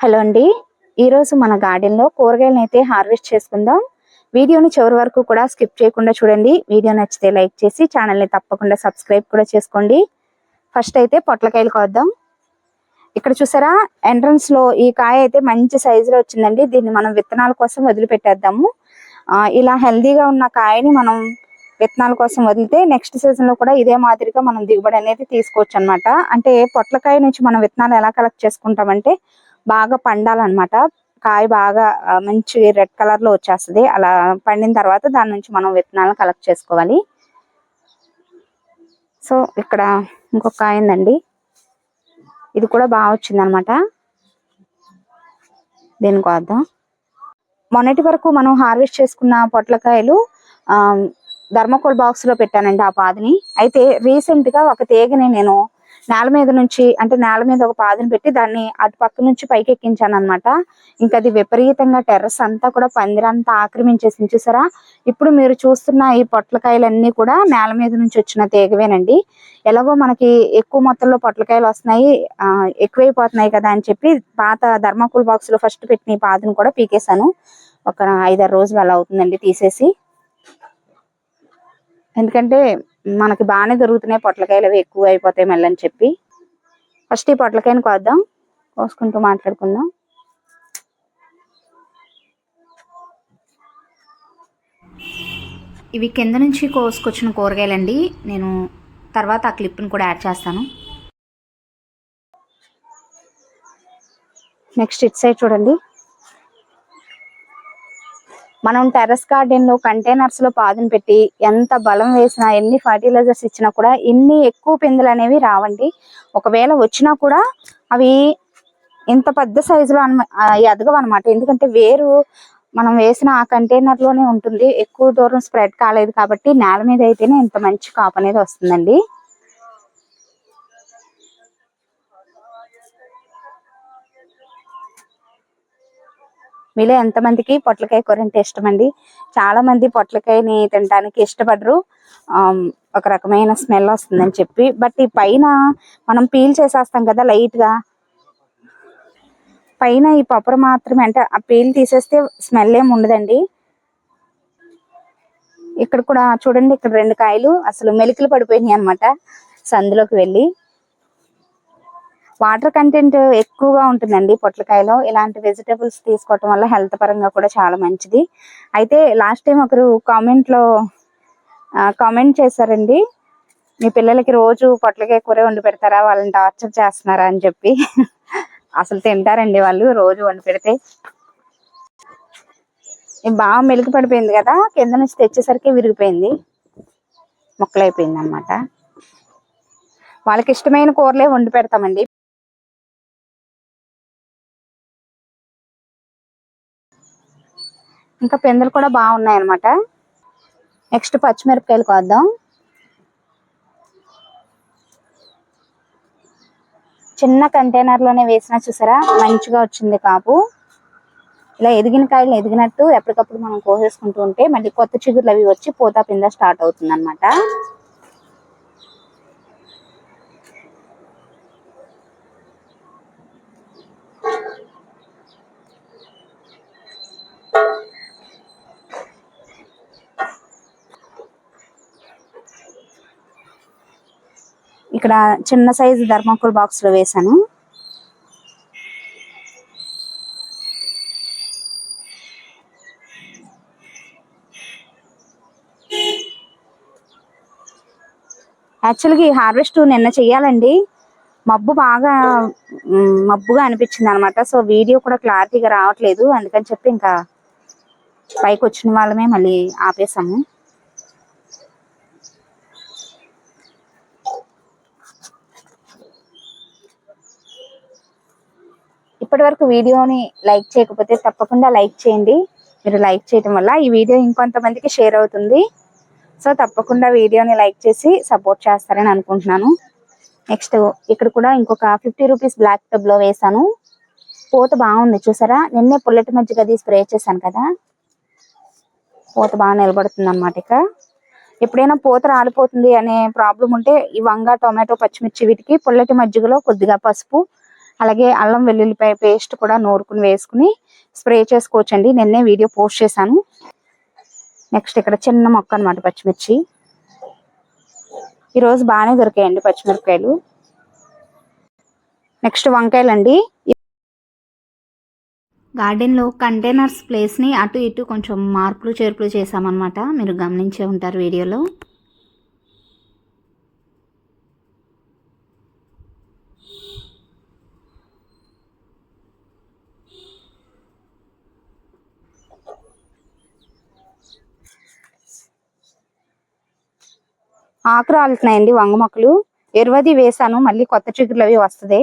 Hello అండి. ఈరోజు మన గార్డెన్లో కూరగాయలను అయితే హార్వెస్ట్ చేసుకుందాం. వీడియోని చివరి వరకు కూడా స్కిప్ చేయకుండా చూడండి. వీడియో నచ్చితే లైక్ చేసి ఛానల్ని తప్పకుండా సబ్స్క్రైబ్ కూడా చేసుకోండి. ఫస్ట్ అయితే పొట్లకాయలు కోద్దాం. ఇక్కడ చూసారా ఎంట్రన్స్లో ఈ కాయ అయితే మంచి సైజులో వచ్చిందండి. దీన్ని మనం విత్తనాల కోసం వదిలిపెట్టేద్దాము. ఇలా హెల్దీగా ఉన్న కాయని మనం విత్తనాల కోసం వదిలితే నెక్స్ట్ సీజన్లో కూడా ఇదే మాదిరిగా మనం దిగుబడి అనేది తీసుకోవచ్చు అనమాట అంటే పొట్లకాయ నుంచి మనం విత్తనాలు ఎలా కలెక్ట్ చేసుకుంటామంటే బాగా పండాలన్నమాట. కాయ బాగా మంచి రెడ్ కలర్లో వచ్చేస్తుంది. అలా పండిన తర్వాత దాని నుంచి మనం విత్తనాలను కలెక్ట్ చేసుకోవాలి. సో ఇక్కడ ఇంకొక కాయ ఉందండి. ఇది కూడా బాగా వచ్చింది అనమాట దీనికి వద్దాం మొన్నటి వరకు మనం హార్వెస్ట్ చేసుకున్న పొట్లకాయలు ఆ ధర్మకోల్ బాక్స్లో పెట్టానండి ఆ పాదిని. అయితే రీసెంట్గా ఒక తీగని నేను నేల మీద నుంచి అంటే నేల మీద ఒక పాదును పెట్టి దాన్ని అటు పక్క నుంచి పైకి ఎక్కించాను అనమాట ఇంకా అది విపరీతంగా టెర్రస్ అంతా కూడా పందిరంతా ఆక్రమించేసింది చూసారా? ఇప్పుడు మీరు చూస్తున్న ఈ పొట్లకాయలన్నీ కూడా నేల మీద నుంచి వచ్చిన తీగవేనండి. ఎలాగో మనకి ఎక్కువ మొత్తంలో పొట్లకాయలు వస్తున్నాయి ఎక్కువైపోతున్నాయి కదా అని చెప్పి పాత ధర్మకూల్ బాక్స్లో ఫస్ట్ పెట్టిన ఈ పాదిని కూడా పీకేశాను. ఒక ఐదారు రోజులు అలా అవుతుందండి తీసేసి. ఎందుకంటే మనకి బాగానే దొరుకుతున్నాయి. పొట్లకాయలు అవి ఎక్కువ అయిపోతాయి మళ్ళీ అని చెప్పి. ఫస్ట్ ఈ పొట్లకాయని కోద్దాం. కోసుకుంటూ మాట్లాడుకుందాం. ఇవి కింద నుంచి కోసుకొచ్చిన కూరగాయలండి. నేను తర్వాత ఆ క్లిప్ని కూడా యాడ్ చేస్తాను. నెక్స్ట్ ఇట్ సైడ్ చూడండి. మనం టెర్రస్ గార్డెన్లో కంటైనర్స్లో పాదును పెట్టి ఎంత బలం వేసినా ఎన్ని ఫర్టిలైజర్స్ ఇచ్చినా కూడా ఎన్ని ఎక్కువ పిందెలు అనేవి రావండి. ఒకవేళ వచ్చినా కూడా అవి ఇంత పెద్ద సైజులో ఎదగవు అనమాట ఎందుకంటే వేరు మనం వేసిన ఆ కంటైనర్లోనే ఉంటుంది. ఎక్కువ దూరం స్ప్రెడ్ కాలేదు కాబట్టి నేల మీద అయితేనే ఇంత మంచి కాపు అనేది వస్తుందండి. మీలో ఎంతమందికి పొట్లకాయ కూర అంటే ఇష్టం అండి చాలా మంది పొట్లకాయని తినడానికి ఇష్టపడరు. ఒక రకమైన స్మెల్ వస్తుందని చెప్పి. బట్ ఈ పైన మనం పీల్ చేసేస్తాం కదా లైట్గా పైన ఈ పప్పుర మాత్రమే అంటే ఆ పీల్ తీసేస్తే స్మెల్ ఏమి ఉండదండి. ఇక్కడ కూడా చూడండి ఇక్కడ రెండు కాయలు అసలు మెలికలు పడిపోయినాయి అన్నమాట. సందులోకి వెళ్ళి. వాటర్ కంటెంట్ ఎక్కువగా ఉంటుందండి పొట్లకాయలో. ఇలాంటి వెజిటేబుల్స్ తీసుకోవటం వల్ల హెల్త్ పరంగా కూడా చాలా మంచిది. అయితే లాస్ట్ టైం ఒకరు కామెంట్లో కామెంట్ చేశారండి మీ పిల్లలకి రోజు పొట్లకాయ కూర వండి పెడతారా? వాళ్ళని టార్చర్ చేస్తున్నారా? అని చెప్పి. అసలు తింటారండి వాళ్ళు రోజు వండి పెడితే. బాగా మెలికి పడిపోయింది కదా కింద నుంచి తెచ్చేసరికి విరిగిపోయింది. మొక్కలైపోయింది అనమాట వాళ్ళకి ఇష్టమైన కూరలే వండి పెడతామండి. ఇంకా పెందలు కూడా బాగున్నాయి అనమాట నెక్స్ట్ పచ్చిమిరపకాయలు కోద్దాం. చిన్న కంటైనర్లోనే వేసినా చూసారా? మంచిగా వచ్చింది కాపు. ఇలా ఎదిగిన కాయలు ఎదిగినట్టు ఎప్పటికప్పుడు మనం కోసేసుకుంటూ ఉంటే మళ్ళీ కొత్త చిగుర్లు అవి వచ్చి పూత పింద స్టార్ట్ అవుతుంది అనమాట ఇక్కడ చిన్న సైజు ధర్మకుల్ బాక్స్లో వేసాను యాక్చువల్గా ఈ హార్వెస్ట్ నిన్న చెయ్యాలండి. మబ్బు బాగా మబ్బుగా అనిపించింది అనమాట సో వీడియో కూడా క్లారిటీగా రావట్లేదు. అందుకని చెప్పి ఇంకా పైకి వచ్చిన వాళ్ళమే మళ్ళీ ఆపేసాము. ఇప్పటి వరకు వీడియోని లైక్ చేయకపోతే తప్పకుండా లైక్ చేయండి. మీరు లైక్ చేయడం వల్ల ఈ వీడియో ఇంకొంతమందికి షేర్ అవుతుంది. సో తప్పకుండా వీడియోని లైక్ చేసి సపోర్ట్ చేస్తారని అనుకుంటున్నాను. నెక్స్ట్ ఇక్కడ కూడా ఇంకొక ఫిఫ్టీ రూపీస్ బ్లాక్ టబ్లో వేసాను. పూత బాగుంది చూసారా? నిన్నే పుల్లటి మజ్జిగ అది స్ప్రే చేశాను కదా. పూత బాగా నిలబడుతుంది అనమాట ఇక. ఎప్పుడైనా పూత రాలిపోతుంది అనే ప్రాబ్లం ఉంటే ఈ వంగ టొమాటో పచ్చిమిర్చి వీటికి పుల్లటి మజ్జిగలో కొద్దిగా పసుపు అలాగే అల్లం వెల్లుల్లిపాయ పేస్ట్ కూడా నూరుకుని వేసుకుని స్ప్రే చేసుకోవచ్చండి. నిన్నే వీడియో పోస్ట్ చేశాను. నెక్స్ట్ ఇక్కడ చిన్న మొక్క అనమాట పచ్చిమిర్చి. ఈరోజు బాగానే దొరికాయండి పచ్చిమిరపకాయలు. నెక్స్ట్ వంకాయలు అండి గార్డెన్లో కంటైనర్స్ ప్లేస్ని అటు ఇటు కొంచెం మార్పులు చేర్పులు చేసామన్నమాట మీరు గమనించే ఉంటారు వీడియోలో. ఆకు రాలుతున్నాయండి వంగ మొక్కలు. ఎరువది వేసాను మళ్ళీ కొత్త చిగురులు అవి వస్తుంది.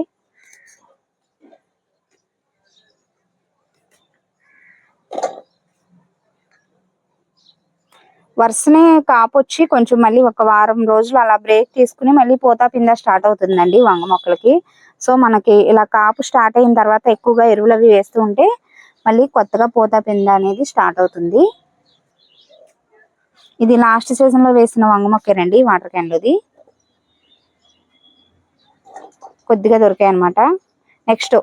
వరుసనే కాపొచ్చి కొంచెం మళ్ళీ ఒక వారం రోజులు అలా బ్రేక్ తీసుకుని మళ్ళీ పోతా పింద స్టార్ట్ అవుతుందండి వంగ మొక్కలకి. సో మనకి ఇలా కాపు స్టార్ట్ అయిన తర్వాత ఎక్కువగా ఎరువులు అవి వేస్తూ ఉంటే మళ్ళీ కొత్తగా పోతా పింద అనేది స్టార్ట్ అవుతుంది. ఇది లాస్ట్ సీజన్లో వేసిన వంగ మొక్కేనండి వాటర్ క్యాన్లోది కొద్దిగా దొరికాయి అనమాట నెక్స్ట్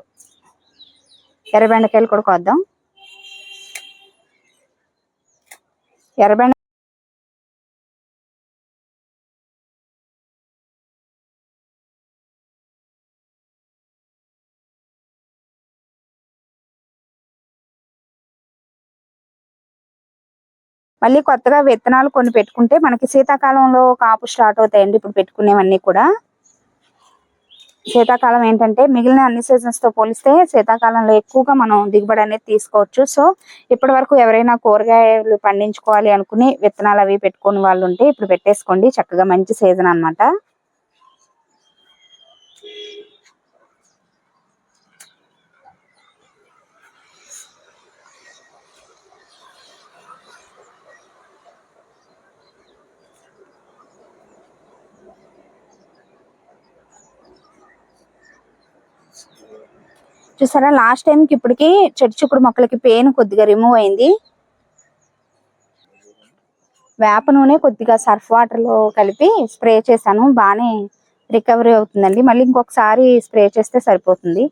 ఎర్రబెండకాయలు కూడా కొద్దాం. ఎర్రబెండ మళ్ళీ కొత్తగా విత్తనాలు కొన్ని పెట్టుకుంటే మనకి శీతాకాలంలో కాపు స్టార్ట్ అవుతాయండి ఇప్పుడు పెట్టుకునేవన్నీ కూడా. శీతాకాలం ఏంటంటే మిగిలిన అన్ని సీజన్స్తో పోలిస్తే శీతాకాలంలో ఎక్కువగా మనం దిగుబడి అనేది తీసుకోవచ్చు. సో ఇప్పటి వరకు ఎవరైనా కూరగాయలు పండించుకోవాలి అనుకుని విత్తనాలు అవి పెట్టుకుని వాళ్ళు ఉంటే ఇప్పుడు పెట్టేసుకోండి. చక్కగా మంచి సీజన్ అన్నమాట. చూసారా లాస్ట్ టైంకి ఇప్పటికి చెట్టు చిక్కుడు మొక్కలకి పెయిన్ కొద్దిగా రిమూవ్ అయింది. వేప నూనె కొద్దిగా సర్ఫ్ వాటర్లో కలిపి స్ప్రే చేశాను. బాగానే రికవరీ అవుతుందండి. మళ్ళీ ఇంకొకసారి స్ప్రే చేస్తే సరిపోతుంది.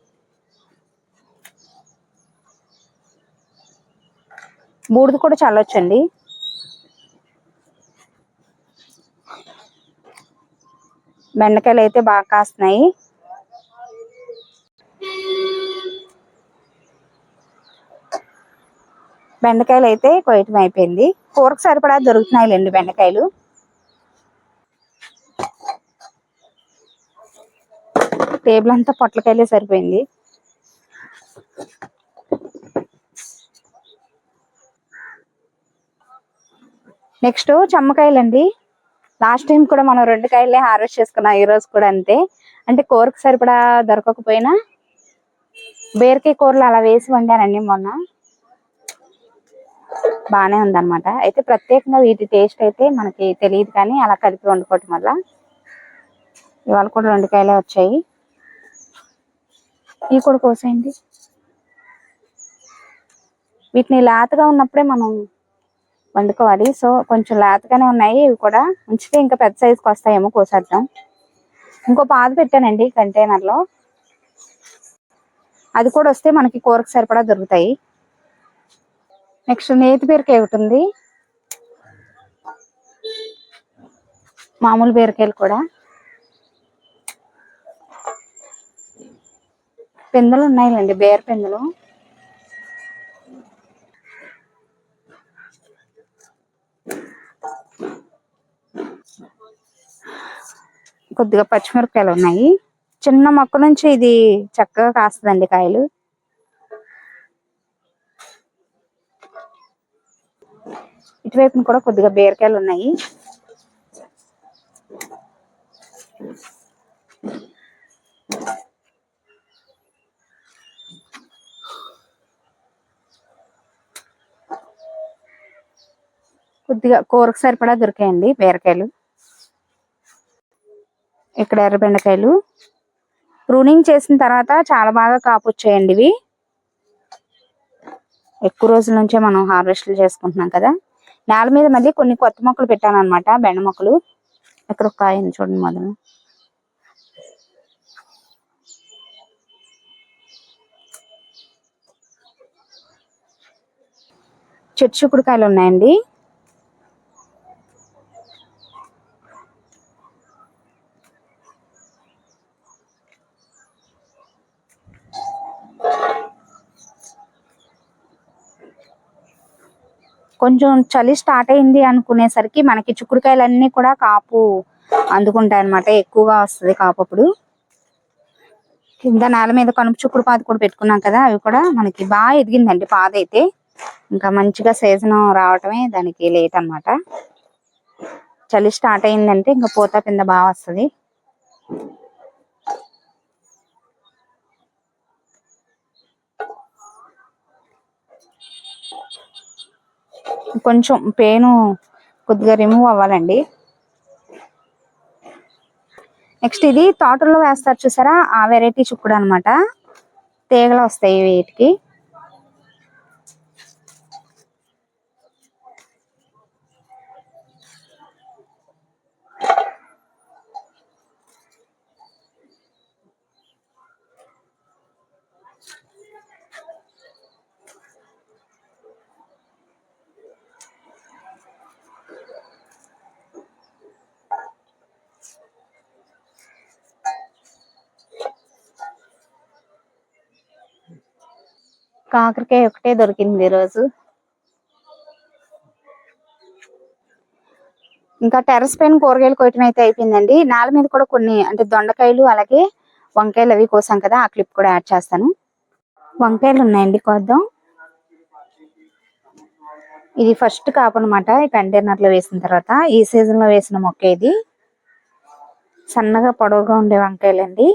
బూడిద కూడా చల్లొచ్చండి. బెండకాయలు అయితే బాగా కాస్తున్నాయి. బెండకాయలు అయితే కొయ్యటం అయిపోయింది. కూరకు సరిపడా దొరుకుతున్నాయి దొరుకుతున్నాయిలేండి బెండకాయలు. టేబుల్ అంతా పొట్లకాయలే సరిపోయింది. నెక్స్ట్ చెమ్మకాయలండి. లాస్ట్ టైం కూడా మనం రెండు కాయలే హార్వెస్ట్ చేసుకున్నాం ఈ రోజు కూడా అంతే. అంటే కూరకు సరిపడా దొరకకపోయినా బీరకాయ కూరలు అలా వేసి వండానండి మొన్న. బాగానే ఉందన్నమాట. అయితే ప్రత్యేకంగా వీటి టేస్ట్ అయితే మనకి తెలియదు కానీ అలా కలిపి వండుకోవటం వల్ల ఇవాళ కూడా రెండు కాయలే వచ్చాయి. ఇవి కూడా కోసేయండి. వీటిని లేతగా ఉన్నప్పుడే మనం వండుకోవాలి. సో కొంచెం లేతగానే ఉన్నాయి. ఇవి కూడా ఉంచితే ఇంకా పెద్ద సైజుకి వస్తాయేమో కోసేద్దాం. ఇంకో పాద పెట్టానండి కంటైనర్లో. అది కూడా వస్తే మనకి కూరకు సరిపడా దొరుకుతాయి. నెక్స్ట్ నేతి బీరకాయ ఒకటి ఉంది. మామూలు బీరకాయలు కూడా. పిందెలు ఉన్నాయిలేండి బీర పిందెలు. కొద్దిగా పచ్చిమిరపకాయలు ఉన్నాయి. చిన్న మొక్క నుంచి ఇది చక్కగా కాస్తుందండి కాయలు. ఇటువైపున కూడా కొద్దిగా బీరకాయలు ఉన్నాయి. కొద్దిగా కూరకు సరిపడా దొరికాయండి బీరకాయలు. ఇక్కడ ఎర్ర బెండకాయలు. ప్రూనింగ్ చేసిన తర్వాత చాలా బాగా కాపు వచ్చాయండి ఇవి. ఎక్కువ రోజుల నుంచే మనం హార్వెస్ట్లు చేసుకుంటున్నాం కదా. నేల మీద మళ్ళీ కొన్ని కొత్త మొక్కలు పెట్టాను అనమాట బెండ మొక్కలు. ఇక్కడ ఒక కాయను చూడండి మొదలు. చిక్కుడుకాయలు ఉన్నాయండి. కొంచెం చలి స్టార్ట్ అయింది అనుకునేసరికి మనకి చిక్కుడుకాయలన్నీ కూడా కాపు అందుకుంటాయి అనమాట ఎక్కువగా వస్తుంది కాపు అప్పుడు. కింద నేల మీద కనుపు చుక్కుడు పాదు కూడా పెట్టుకున్నాం కదా అవి కూడా మనకి బాగా ఎదిగిందండి పాద అయితే ఇంకా మంచిగా సీజన్ రావటమే దానికి లేట్ అన్నమాట. చలి స్టార్ట్ అయిందంటే ఇంకా పూత కింద బాగా వస్తుంది. కొంచెం పెయిన్ కొద్దిగా రిమూవ్ అవ్వాలండి. నెక్స్ట్ ఇది తోటల్లో వేస్తారు చూసారా? ఆ వెరైటీ చుక్కుడు అన్నమాట. తీగలు వస్తాయి వీటికి. కాకరకాయ ఒకటే దొరికింది ఈరోజు. ఇంకా టెర్రస్ పైన కూరగాయలు కోయటం అయితే అయిపోయిందండి. నేల మీద కూడా కొన్ని అంటే దొండకాయలు అలాగే వంకాయలు అవి కోసాం కదా ఆ క్లిప్ కూడా యాడ్ చేస్తాను. వంకాయలు ఉన్నాయండి కోద్దాం. ఇది ఫస్ట్ కాపు అనమాట ఈ కంటైనర్లో వేసిన తర్వాత. ఈ సీజన్లో వేసిన మొక్క ఇది. సన్నగా పొడవుగా ఉండే వంకాయలండి.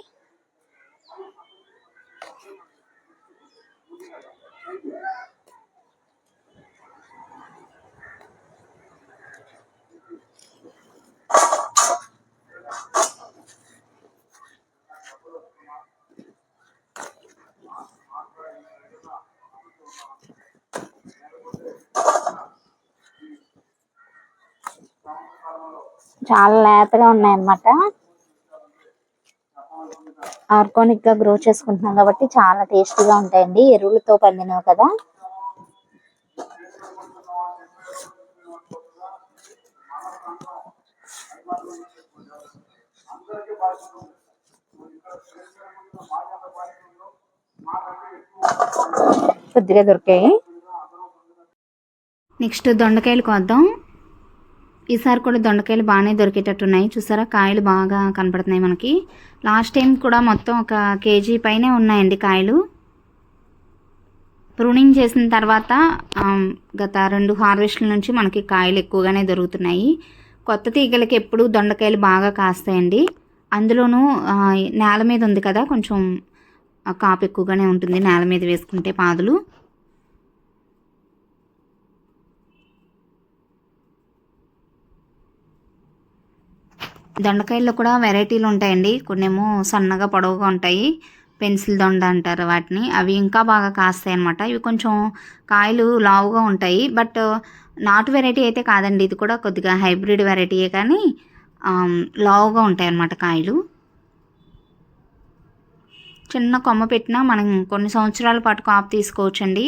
చాలా లేతగా ఉన్నాయన్నమాట. ఆర్గానిక్గా గ్రో చేసుకుంటున్నాం కాబట్టి చాలా టేస్టీగా ఉంటాయండి. ఎరువులతో పండినవి కదా. కొద్దిగా దొరికాయి. నెక్స్ట్ దొండకాయలు కోద్దాం. ఈసారి కూడా దొండకాయలు బాగానే దొరికేటట్టున్నాయి. చూసారా? కాయలు బాగా కనపడుతున్నాయి మనకి. లాస్ట్ టైం కూడా మొత్తం ఒక కేజీ పైనే ఉన్నాయండి కాయలు. ప్రూనింగ్ చేసిన తర్వాత గత రెండు హార్వెస్ట్ల నుంచి మనకి కాయలు ఎక్కువగానే దొరుకుతున్నాయి. కొత్త తీగలకి ఎప్పుడు దొండకాయలు బాగా కాస్తాయండి. అందులోనూ నేల మీద ఉంది కదా కొంచెం కాపు ఎక్కువగానే ఉంటుంది నేల మీద వేసుకుంటే పాదులు. దొండకాయల్లో కూడా వెరైటీలు ఉంటాయండి. కొన్నేమో సన్నగా పొడవుగా ఉంటాయి. పెన్సిల్ దొండ అంటారు వాటిని. అవి ఇంకా బాగా కాస్తాయి అనమాట ఇవి కొంచెం కాయలు లావుగా ఉంటాయి. బట్ నాటు వెరైటీ అయితే కాదండి. ఇది కూడా కొద్దిగా హైబ్రిడ్ వెరైటీయే కానీ లావుగా ఉంటాయి అన్నమాట కాయలు. చిన్న కొమ్మ పెట్టినా మనం కొన్ని సంవత్సరాల పాటు కాపు తీసుకోవచ్చండి.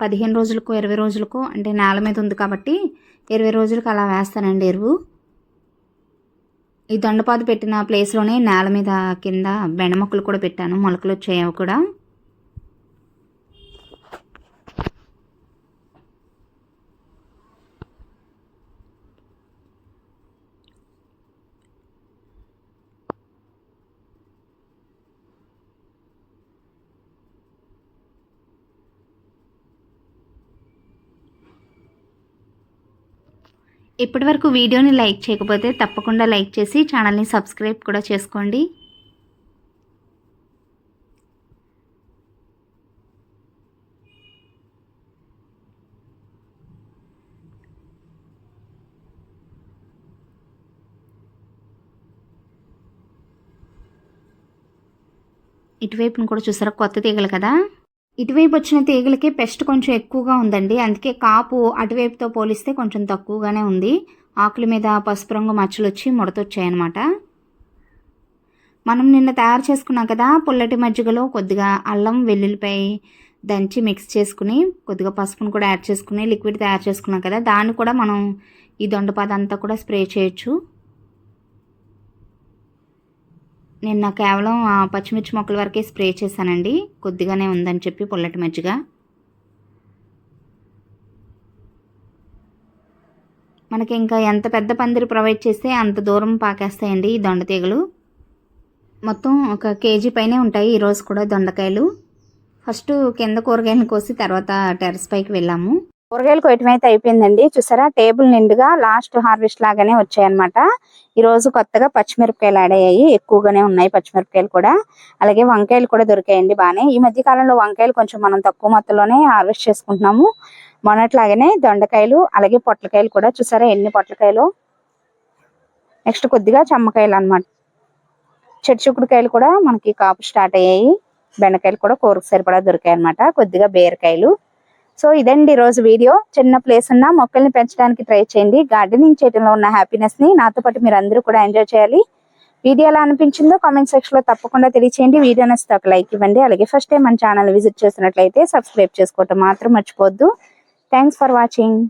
పదిహేను రోజులకు ఇరవై రోజులకు అంటే నేల మీద ఉంది కాబట్టి ఇరవై రోజులకు అలా వేస్తానండి ఎరువు. ఈ దొండపాదు పెట్టిన ప్లేస్లోనే నేల మీద కింద బెండ మొక్కలు కూడా పెట్టాను మొలకలు వచ్చాయి కూడా. ఇప్పటివరకు వీడియోని లైక్ చేయకపోతే తప్పకుండా లైక్ చేసి ఛానల్ని సబ్స్క్రైబ్ కూడా చేసుకోండి. ఇటువైపును కూడా చూసారా? కొత్త తీగలు కదా? ఇటువైపు వచ్చిన తీగలకి పెస్ట్ కొంచెం ఎక్కువగా ఉందండి. అందుకే కాపు అటువైపుతో పోలిస్తే కొంచెం తక్కువగానే ఉంది. ఆకుల మీద పసుపు రంగు మచ్చలు వచ్చి ముడతొచ్చాయన్నమాట. మనం నిన్న తయారు చేసుకున్నాం కదా పుల్లటి మజ్జిగలో కొద్దిగా అల్లం వెల్లుల్లిపాయ దంచి మిక్స్ చేసుకుని కొద్దిగా పసుపును కూడా యాడ్ చేసుకుని లిక్విడ్ తయారు చేసుకున్నాం కదా దాన్ని కూడా మనం ఈ దొండపాద అంతా కూడా స్ప్రే చేయొచ్చు. నిన్న కేవలం పచ్చిమిర్చి మొక్కల వరకే స్ప్రే చేశానండి. కొద్దిగానే ఉందని చెప్పి పుల్లటి మజ్జిగ. మనకి ఇంకా ఎంత పెద్ద పందిరి ప్రొవైడ్ చేస్తే అంత దూరం పాకేస్తాయండి ఈ దొండ తీగలు మొత్తం ఒక కేజీ పైనే ఉంటాయి ఈరోజు కూడా దొండకాయలు. ఫస్ట్ కింద కూరగాయలను కోసి తర్వాత టెర్రస్ పైకి వెళ్ళాము. కూరగాయలు కొయ్యటం అయితే అయిపోయిందండి. చూసారా? టేబుల్ నిండుగా లాస్ట్ హార్వెస్ట్ లాగానే వచ్చాయన్నమాట. ఈ రోజు కొత్తగా పచ్చిమిరపకాయలు ఆడయ్యాయి ఎక్కువగానే ఉన్నాయి పచ్చిమిరపకాయలు కూడా. అలాగే వంకాయలు కూడా దొరికాయండి బాగానే. ఈ మధ్య కాలంలో వంకాయలు కొంచెం మనం తక్కువ మొత్తంలోనే హార్వెస్ట్ చేసుకుంటున్నాము. మొన్నట్లాగానే దొండకాయలు అలాగే పొట్లకాయలు కూడా. చూసారా? ఎన్ని పొట్లకాయలు? నెక్స్ట్ కొద్దిగా చమ్మకాయలు అన్నమాట. చెట్టు చిక్కుడుకాయలు కూడా మనకి కాపు స్టార్ట్ అయ్యాయి. బెండకాయలు కూడా కూరకు సరిపడా దొరికాయి అనమాట కొద్దిగా బీరకాయలు. సో ఇదండి రోజు వీడియో. చిన్న ప్లేస్ ఉన్న మొక్కల్ని పెంచడానికి ట్రై చేయండి. గార్డెనింగ్ చేయడంలో ఉన్న హ్యాపీనెస్ని నాతో పాటు మీరు అందరూ కూడా ఎంజాయ్ చేయాలి. వీడియో ఎలా అనిపించిందో కామెంట్ సెక్షన్లో తప్పకుండా తెలియచేయండి. వీడియో నచ్చితే ఒక లైక్ ఇవ్వండి. అలాగే ఫస్ట్ టైం మన ఛానల్ విజిట్ చేసినట్లయితే సబ్స్క్రైబ్ చేసుకోవటం మాత్రం మర్చిపోద్దు థ్యాంక్స్ ఫర్ వాచింగ్